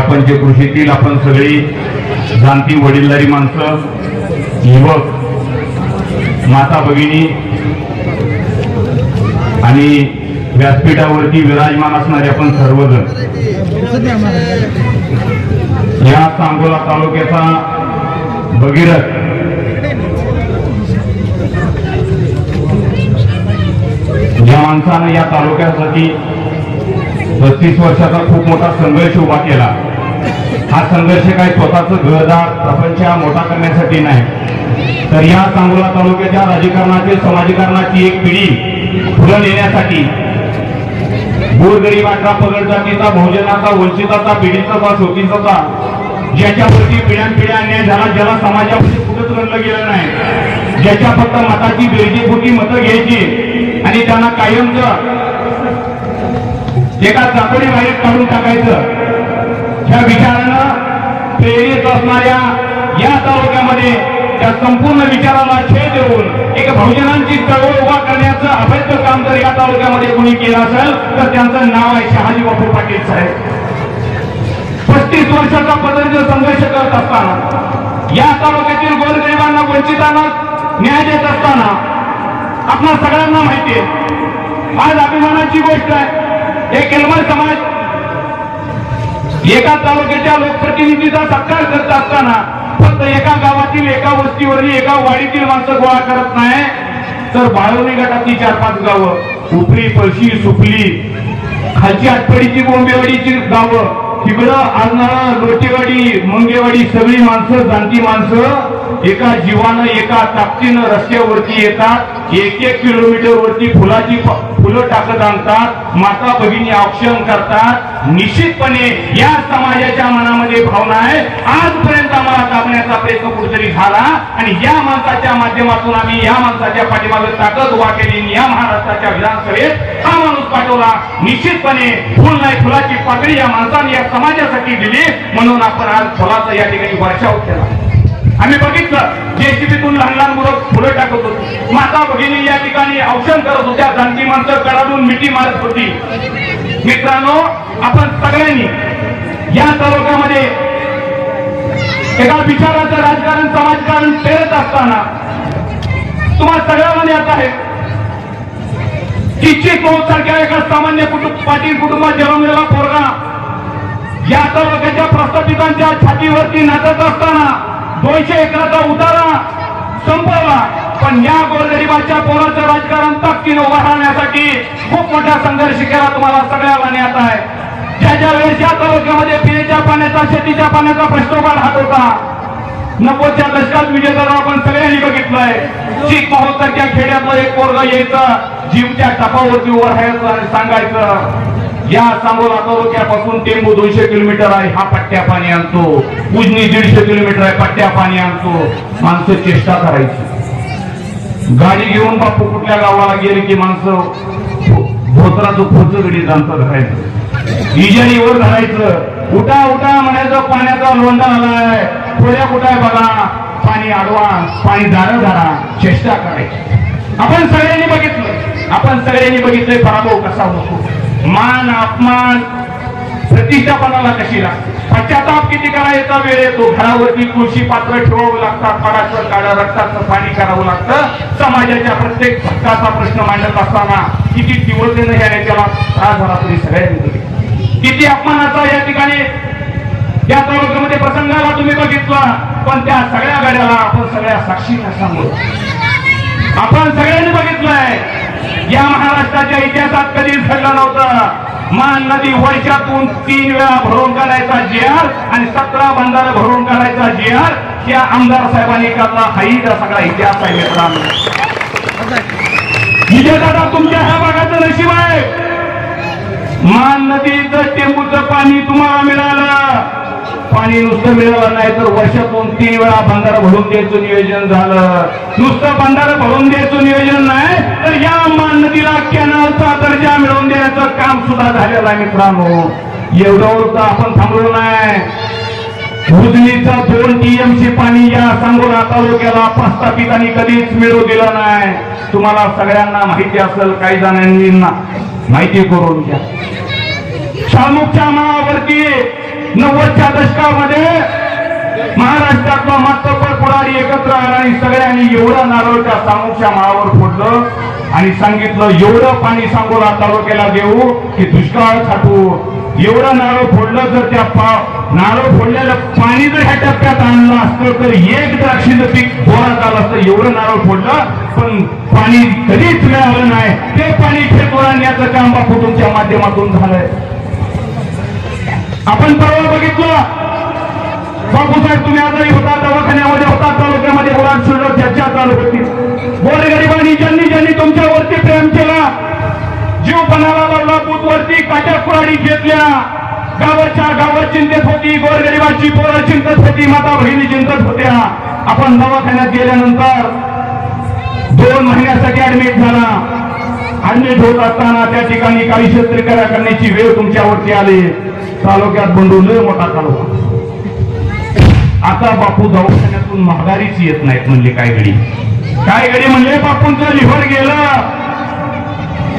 या पंचकृषीतील आपण सगळी जाणती वडीलधारी माणसं युवक माता भगिनी आणि व्यासपीठावरती विराजमान असणारे आपण सर्वजण. या सांगोला तालुक्याचा भगीरथ ज्या माणसानं या तालुक्यासाठी पस्तीस वर्षाचा खूप मोठा संघर्ष उभा केला. हा संघर्ष काही स्वतःचं घरदार प्रपंच मोठा करण्यासाठी नाही. तर या सांगोला तालुक्याच्या राजकारणाची समाजीकरणाची एक पिढी फुलं नेण्यासाठी गोरगरीबाचा पगड जातीचा बहुजनाचा वंचिताचा पिढीचा शोकीचा ज्याच्यावरती पिढ्यानपिढ्या अन्याय झाला ज्याला समाजामध्ये कुठंच गणलं गेलं नाही. ज्याच्या फक्त मताची बेरजेपोटी मतं घ्यायची आणि त्यांना कायमच एका चाकोरी बाहेर काढून टाकायचं. ह्या विचारानं प्रेरित असणाऱ्या या तालुक्यामध्ये त्या संपूर्ण विचाराला छेद देऊन एक बहुजनांची चळवळ उभा करण्याचं अभैध काम जर या तालुक्यामध्ये कोणी केलं असेल तर त्यांचं नाव आहे शहाजी बापू पाटील साहेब. पस्तीस वर्षाचा पदर्ज संघर्ष करत असताना या तालुक्यातील गोरगरिबांना वंचितांना न्याय देत असताना आपल्या सगळ्यांना माहिती आहे आज अभिमानाची गोष्ट आहे एक एल्मर समाज एका तालुक्याच्या लोकप्रतिनिधीचा सत्कार करत असताना फक्त एका गावातील एका वस्तीवरील एका वाडीतील माणसं गोळा करत नाही. तर बाळवणी गटातली चार पाच गावं उपरी पळशी सुपली खालची आटपडीची बोंबेवाडीची गावं तिकडं आजनाळा लोटेवाडी मंगेवाडी सगळी माणसं जाणती माणसं एका जीवानं एका ताकदीनं रस्त्यावरती येतात एक एक किलोमीटर वरती फुलाची फुलं टाकत आणतात माता भगिनी औक्षण करतात. निश्चितपणे या समाजाच्या मनामध्ये भावना आहे आजपर्यंत आम्हाला दाबण्याचा प्रयत्न कुठेतरी झाला. आणि या माणसाच्या माध्यमातून आम्ही या माणसाच्या पाठीमागे ताकद उभा केली आणि या महाराष्ट्राच्या विधानसभेत हा माणूस पाठवला. निश्चितपणे फुल नाही फुलाची पाकळी या माणसाने या समाजासाठी दिली. म्हणून आपण आज फुलाचा या ठिकाणी वर्षाव केला. आम्ही बघितलं जेसीबीतून लहान लहान मुलं फुलं टाकत होती. माता भगिनी या ठिकाणी औषध करत होत्या जाणती माणसं कडाडून मिठी मारत होती. मित्रांनो आपण सगळ्यांनी या तालुक्यामध्ये एका विचाराचं राजकारण समाजकारण पेरत असताना तुम्हाला सगळ्यांना ज्ञात आहे किच्चित महोत सारख्या एका सामान्य कुटुंब पाटील कुटुंबात जन्मलेला पोरगा या तालुक्याच्या प्रस्थापितांच्या छातीवरती नाचत असताना दोनशे एकराचा उतारा संपवला पण या गोरगरिबाच्या पोराचं राजकारण ताकदीनं उभा राहण्यासाठी खूप मोठा संघर्ष केला तुम्हाला सगळ्याला नेत आहे. ज्या ज्या वेळेस या तालुक्यामध्ये पिण्याच्या पाण्याचा शेतीच्या पाण्याचा प्रश्न हात राहत होता नकोच्या दशकात विजेता आपण सगळ्यांनी बघितलंय. चीक महोत्सवच्या खेड्यातलं एक पोरगा यायचं जीवच्या टपावरती उभं राहायचं आणि सांगायचं. या सांगोला तालुक्यापासून टेंबू दोनशे किलोमीटर आहे. हा पट्ट्या पाणी आणतो. उजनी दीडशे किलोमीटर आहे. पट्ट्या पाणी आणतो. माणसं चेष्टा करायची. गाडी घेऊन बापू कुठल्या गावाला गेले की माणसं धोत्राचं पुढचं गडी जाणतं धरायचं इजनीवर धरायचं. उठा उठा म्हणायचं पाण्याचा लोंढा आलाय थोड्या कुठं बघा? पाणी अडवा पाणी दार धरा. चेष्टा करायची. आपण सगळ्यांनी बघितलं आपण सगळ्यांनी बघितलंय पराभव कसा होतो. मान अपमान प्रतिष्ठापनाला कशी लागते? पश्चाताप किती करायचा? वेळ येतो. घरावरती तुळशी पात्र ठेवावं लागतात. पडाचं काढा रक्ताचं पाणी करावं लागतं. समाजाच्या प्रत्येक घटकाचा प्रश्न मांडत असताना किती तीव्रतेनं या नेत्याला त्रास झाला तरी सगळ्यांनी किती अपमानाचा या ठिकाणी या तालुक्यामध्ये प्रसंगाला तुम्ही बघितला पण त्या सगळ्या गाड्याला आपण सगळ्या साक्षी सांगू आपण सगळ्यांनी बघितलंय. या महाराष्ट्राच्या इतिहासात कधीच घडलं नव्हतं. मान नदी वर्षातून तीन वेळा भरून काढायचा जेआर आणि सतरा बंधारा भरून काढायचा जेआर त्या आमदार साहेबांनी काढला हाही त्या सगळा इतिहास आहे मित्रांनो. दादा तुमच्या ह्या भागाचं नशीब आहे. मान नदीचं टेंबूचं पाणी तुम्हाला मिळालं. पाणी नुसतं मिळालं नाही तर वर्षातून तीन वेळा भंडारा भरून द्यायचं नियोजन झालं. नुसतं भंडारा भरून द्यायचं नियोजन नाही तर या मान नदीला कॅनलचा दर्जा मिळवून देण्याचं काम सुद्धा झालेलं आहे मित्रांनो. एवढं तर आपण थांबलो नाही. उजनीचं दोन टीएमसी पाणी या सांगोला तालुक्याला प्रस्थापितांनी कधीच मिळू दिलं नाही. तुम्हाला सगळ्यांना माहिती असेल काही जणांनी माहिती करून घ्या. शामुखच्या माळावरती नव्वदच्या दशकामध्ये महाराष्ट्रातला मातब्बर पुढारी एकत्र आला आणि सगळ्यांनी एवढं नारळ त्या सामूच्या माळावर फोडलं आणि सांगितलं एवढं पाणी सांगोला तालुक्याला देऊ की दुष्काळ छाटू. एवढं नारळ फोडलं जर त्या पा- नारळ फोडलेलं पाणी जर ह्या टप्प्यात आणलं असतं तर एक द्राक्षीचं पीक जोरात आलं असतं एवढं नारळ फोडलं. पण पाणी कधीच मिळालं नाही. ते पाणी फेकून आणण्याचं काम बापू तुमच्या माध्यमातून झालंय. आपण परवा बघितलं. बापूसाहेब तुम्ही आजारी होता दवाखान्यामध्ये होता तालुक्यामध्ये मुलांसोबत चर्चा चालू होती गोरगरिबांनी ज्यांनी ज्यांनी तुमच्यावरती प्रेम केला जीव पणाला लावला बुथवरती काट्या कुराडी घेतल्या. गावाच्या गावात चिंतेत होती गोरगरिबाची पोरं चिंतत होती माता बहिणी चिंतत होत्या. आपण दवाखान्यात गेल्यानंतर दोन महिन्यासाठी ऍडमिट झाला. ऍडमिट होत असताना त्या ठिकाणी काही शस्त्रक्रिया करण्याची वेळ तुमच्यावरती आली. तालुक्यात बंडू लय मोठा तालुका आता बापू दवाखान्यातून महागारीच येत नाहीत म्हणले काय घडी. काय घडी म्हणले? बापूंचं लिव्हर गेलं.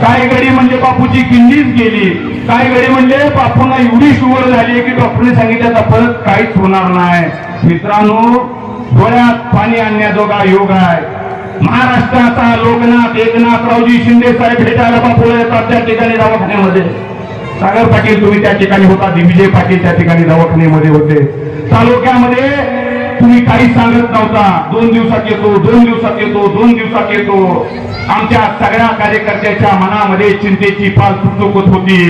काय घडी म्हणजे बापूची किंडीच गेली. काय घडी म्हणजे बापूंना एवढी शुगर झाली की डॉक्टरने सांगितलं आता परत काहीच होणार नाही. मित्रांनो डोळ्यात पाणी आणण्याजोगा योग आहे. महाराष्ट्राचा लोकनाथ एकनाथरावजी शिंदे साहेब भेटायला बापूला येतात त्या ठिकाणी दवाखान्यामध्ये. सागर पाटील तुम्ही त्या ठिकाणी होता विजय पाटील त्या ठिकाणी दवाखान्यामध्ये होते. तालुक्यामध्ये तुम्ही काही सांगत नव्हता. दोन दिवसात येतो दोन दिवसात येतो दोन दिवसात येतो. आमच्या सगळ्या कार्यकर्त्याच्या मनामध्ये चिंतेची पाल चुकचुकत होती.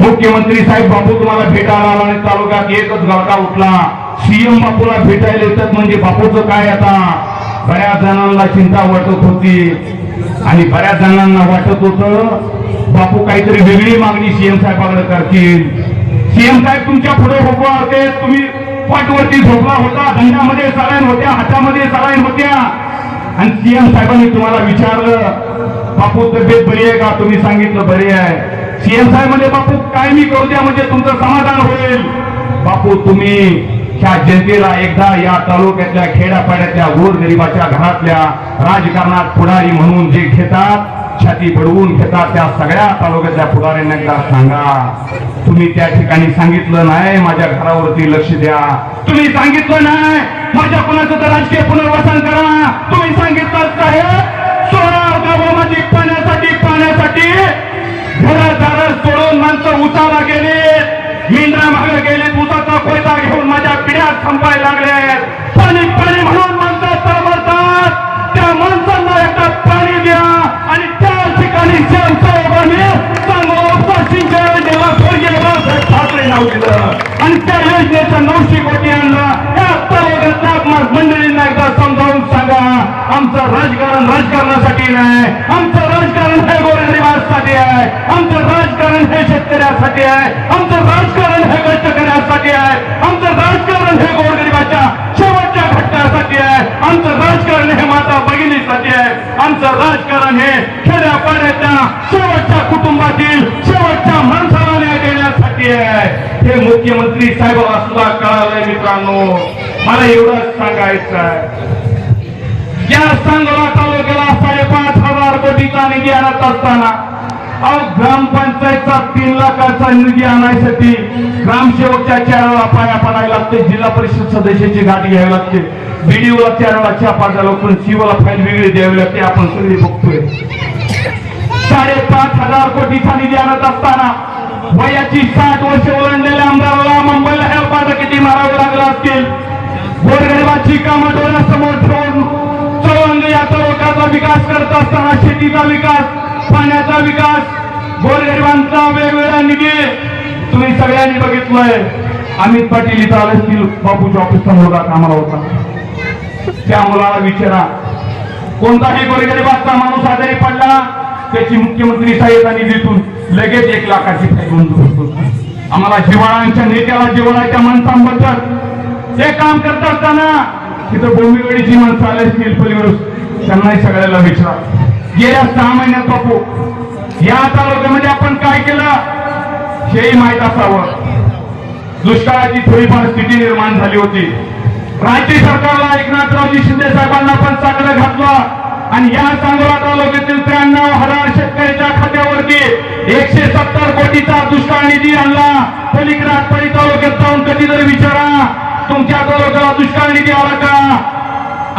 मुख्यमंत्री साहेब बापू तुम्हाला भेटायला आला आणि तालुक्यात एकच गळका उठला. सीएम बापूला भेटायला येतात म्हणजे बापूचं काय आता? बऱ्याच जणांना चिंता वाटत होती. आणि बऱ्याच जणांना वाटत होतं बापू काहीतरी वेगळी मागणी सीएम साहेबांकडे करतील. सीएम साहेब तुमच्यापुढे उभा होते. तुम्ही पाठवरती झोपला होता. धंद्यामध्ये सलाईन होत्या. हातामध्ये सलाईन होत्या. आणि सीएम साहेबांनी तुम्हाला विचारलं बापू तब्येत बरी आहे का? तुम्ही सांगितलं बरी आहे. सीएम साहेब म्हणजे बापू काय मी करू द्या म्हणजे तुमचं समाधान होईल. बापू तुम्ही ह्या जनतेला एकदा या तालुक्यातल्या खेड्यापाड्यातल्या गोरगरिबाच्या घरातल्या राजकारणात पुढारी म्हणून जे घेतात छाती बडवून घेता त्या सगळ्या तालुक्याच्या पुढाऱ्यांना एकदा सांगा. तुम्ही त्या ठिकाणी सांगितलं नाही माझ्या घरावरती लक्ष द्या. तुम्ही सांगितलं नाही माझ्या कुणाचं तर राजकीय पुनर्वसन करा. तुम्ही सांगितलं साहेब सोळा गावामध्ये पाण्यासाठी पाण्यासाठी घरादार सोडून माणसं उसाला गेले मेंढरा मागे गेले उसाचा पैसा घेऊन माझ्या पिढ्यात संपायला लागले पाणी पाणी म्हणून ठाकरे आणि त्या योजनेचं नऊशे कोटी आणला या तालुक्यातल्या मंडळींना एकदा समजावून सांगा. आमचं राजकारण राजकारणासाठी नाही. आमचं राजकारण हे गोरगरिबांसाठी आहे. आमचं राजकारण हे शेतकऱ्यासाठी आहे. आमचं राजकारण हे कष्टकऱ्यांसाठी आहे. आमचं राजकारण हे गोरगरिबाच्या शेवटच्या घटकासाठी आहे. आमचं राजकारण हे माता भगिनीसाठी आहे. आमचं राजकारण हे खेड्यापाड्याच्या शेवटच्या कुटुंबातील शेवटच्या माणसाला न्याय आहे हे मुख्यमंत्री साहेबांना सुद्धा कळालंय मित्रांनो. मला एवढंच सांगायचं आहे या सांगोला तालुक्याला साडेपाच हजार कोटीचा निधी आणत असताना. ग्रामपंचायतचा तीन लाखाचा निधी आणण्यासाठी ग्रामसेवकच्या चार पाया पडायला लागते. जिल्हा परिषद सदस्याची गाठ घ्यावी लागते. बीडीओला चार वेळा चहा पाजायला लागतो. पण सीओला फाईल वेगळी द्यावी लागते. आपण सगळे बघतोय. साडेपाच हजार कोटीचा निधी आणत असताना वयाची साठ वर्ष ओलांडलेल्या आमदाराला मुंबईला हेल्पाटा किती मारावं लागला असतील? गोरगरिबाची कामं डोळ्यासमोर ठेवून चौरंग या तालुक्याचा विकास करत असताना शेतीचा विकास पाण्याचा विकास गोरगरिबांचा वेगवेगळा निधी तुम्ही सगळ्यांनी बघितलंय. अमित पाटील इथं आले असतील बापूच्या ऑफिसचा मुलगा कामाला होता. त्या मुलाला विचारा. कोणताही गोरगरिबाचा माणूस आजारी पडला त्याची मुख्यमंत्री सहाय्यता निधीतून लगेच एक लाखाची आम्हाला जिवाळांच्या नेत्याला जिवाळाच्या माणसांबद्दल ते काम करत असताना तिथं बोंबिवडीची माणसं आले असतील पलीकडून. त्यांनाही सगळ्याला विचारा. गेल्या सहा महिन्यात बापू या तालुक्यामध्ये आपण काय केलं? हेही माहीत असावं. दुष्काळाची थोडीफार स्थिती निर्माण झाली होती. राज्य सरकारला एकनाथरावजी शिंदे साहेबांना पण चांगलं घातलं. आणि या चांदोरा तालुक्यातील त्र्याण्णव हजार शेतकऱ्याच्या खात्यावरती एकशे सत्तर कोटीचा दुष्काळ निधी आणला. पलीकडे आटपाडी तालुक्यात जाऊन कधी कधीतरी विचारा तुमच्या तालुक्याला दुष्काळ निधी आला का?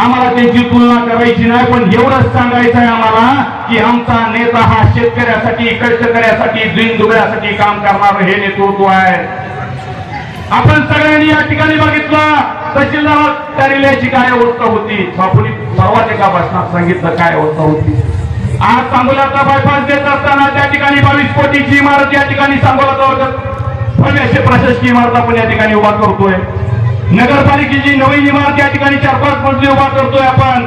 आम्हाला त्यांची तुलना करायची नाही पण एवढंच सांगायचं आहे आम्हाला की आमचा नेता हा शेतकऱ्यासाठी कष्टकऱ्यासाठी दिनदुबळ्यासाठी काम करणार हे नेतृत्व आहे. आपण सगळ्यांनी या ठिकाणी बघितलं तहसीलदार कार्यालयाची काय अवस्था होती? बापूनी परवाच एका भाषणात सांगितलं काय अवस्था होती? आज सांगोल्याचा बायपास देत असताना त्या ठिकाणी बावीस कोटीची इमारत या ठिकाणी सांगोला तालुक्यात अशी प्रशासकीय इमारत आपण या ठिकाणी उभा करतोय. नगरपालिकेची नवीन इमारत या ठिकाणी चार पाच मजली उभा करतोय आपण.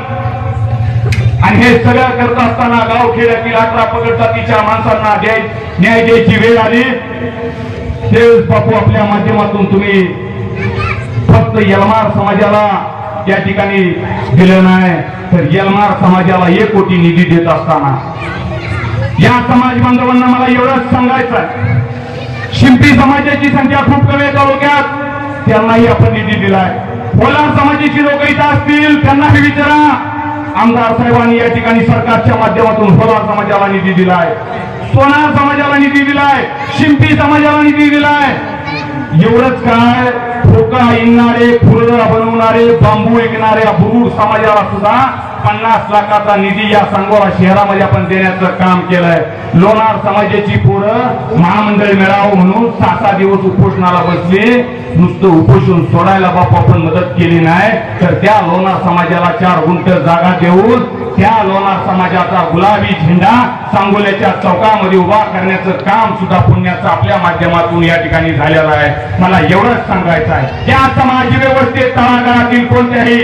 आणि हे सगळं करत असताना गावखेड्यातील अठरा पगड जातीच्या माणसांना न्याय न्याय द्यायची वेळ आली. ते बापू आपल्या माध्यमातून तुम्ही फक्त यलमार समाजाला या ठिकाणी दिलं नाही तर यलमार समाजाला एक कोटी निधी देत असताना. या समाज बांधवांना मला एवढंच सांगायचं आहे. शिंपी समाजाची संख्या खूप कमी तालुक्यात. त्यांनाही आपण निधी दिलाय. कोलार समाजाची लोक इथं असतील त्यांनाही विचारा. आमदार साहेबांनी या ठिकाणी सरकारच्या माध्यमातून होलार समाजाला निधी दिलाय. सोनार समाजाला निधी दिलाय. शिंपी समाजाला निधी दिलाय. एवढंच काय? ठोका इंगणारे फुलं बनवणारे बांबू ऐकणारे बुरुड समाजाला सुद्धा पन्नास लाखाचा निधी या सांगोला शहरामध्ये आपण देण्याचं काम केलंय. लोणार समाजाची पोरं महामंडळ मिळावं म्हणून सहा सहा दिवस उपोषणाला बसले. नुसतं उपोषण सोडायला बापू आपण मदत केली नाही. तर त्या लोणार समाजाला चार गुंठ जागा देऊन त्या लोणार समाजाचा गुलाबी झेंडा सांगोल्याच्या चौकामध्ये उभा करण्याचं काम सुद्धा पुण्याचं आपल्या माध्यमातून या ठिकाणी झालेलं आहे. मला एवढंच सांगायचं आहे. या समाज व्यवस्थेत तळागाळातील कोणत्याही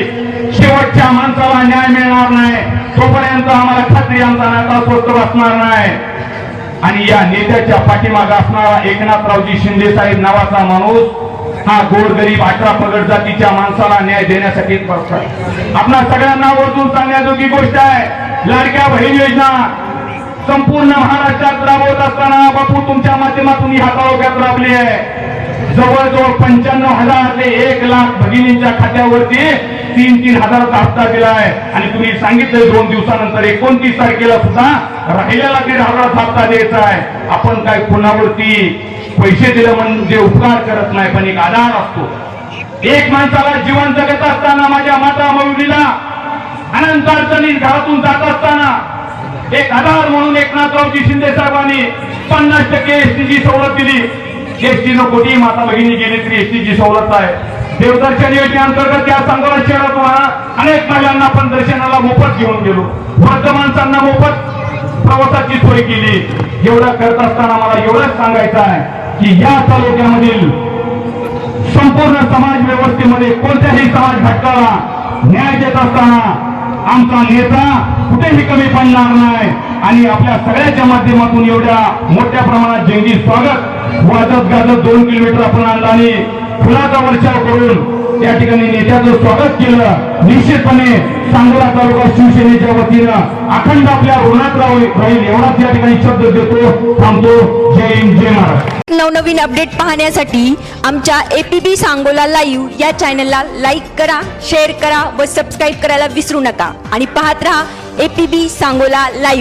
शेवटच्या माणसाला न्याय मिळणार नाही. तोपर्यंत आम्हाला खात्री आमचा नाता स्वस्त बसणार नाही. आणि या नेत्याच्या पाठीमागे असणारा एकनाथरावजी शिंदे साहेब नावाचा माणूस हा गोरगरीब अठरा पगड जातीच्या माणसाला न्याय देण्यासाठी आपल्या सगळ्यांना वरतून सांगण्याजोगी गोष्ट आहे. लाडक्या बहीण योजना संपूर्ण महाराष्ट्रात राबवत असताना बापू तुमच्या माध्यमातून ह्या तालुक्यात राबली आहे. जवळजवळ पंच्याण्णव हजार ते एक लाख भगिनींच्या खात्यावरती तीन तीन हजाराचा हप्ता दिलाय आणि तुम्ही सांगितलं दोन दिवसानंतर एकोणतीस तारखेला सुद्धा राहिलेला दीड हजाराचा हप्ता द्यायचा आहे. आपण काय कुणावरती पैसे दिलं म्हणजे उपकार करत नाही पण एक आधार असतो. एक माणसाला जीवन जगत असताना माझ्या माता मयुरीला अनंत अडचणीत घरातून जात असताना एक आधार म्हणून एकनाथरावजी शिंदे साहेबांनी पन्नास टक्के एसटीची सवलत दिली. एसटी न कोटी माता भगिनी गेली तरी एसटीची सवलत आहे. देवदर्शन योजनेअंतर्गत या सांगोला शहरातून अनेक महिलांना आपण दर्शनाला मोफत घेऊन गेलो. वृद्ध माणसांना मोफत प्रवासाची सोय केली. एवढं करत असताना मला एवढंच सांगायचं आहे. की या तालुक्यामधील संपूर्ण समाज व्यवस्थेमध्ये कोणत्याही समाज घटकाला न्याय देत असताना आमचा नेता कुठेही कमी पडणार नाही आणि आपल्या सगळ्याच्या माध्यमातून एवढ्या मोठ्या प्रमाणात जंगी स्वागत वाजत गाजत दोन किलोमीटर आपण आणला आणि फुलाचा वर्षाव करून त्या ठिकाणी नेत्याचं स्वागत केलं. निश्चितपणे सांगोला तालुका शिवसेनेच्या वतीनं अखंड आपल्या ऋणात राहील एवढाच या ठिकाणी शब्द देतो. थांबतो. जय हिंद जय महाराज नवनवीन अपडेट पाहण्यासाठी आमच्या एपीबी सांगोला लाईव्ह या चॅनलला लाईक करा शेअर करा व सबस्क्राईब करायला विसरू नका. आणि पाहत राहा एपीबी सांगोला लाईव्ह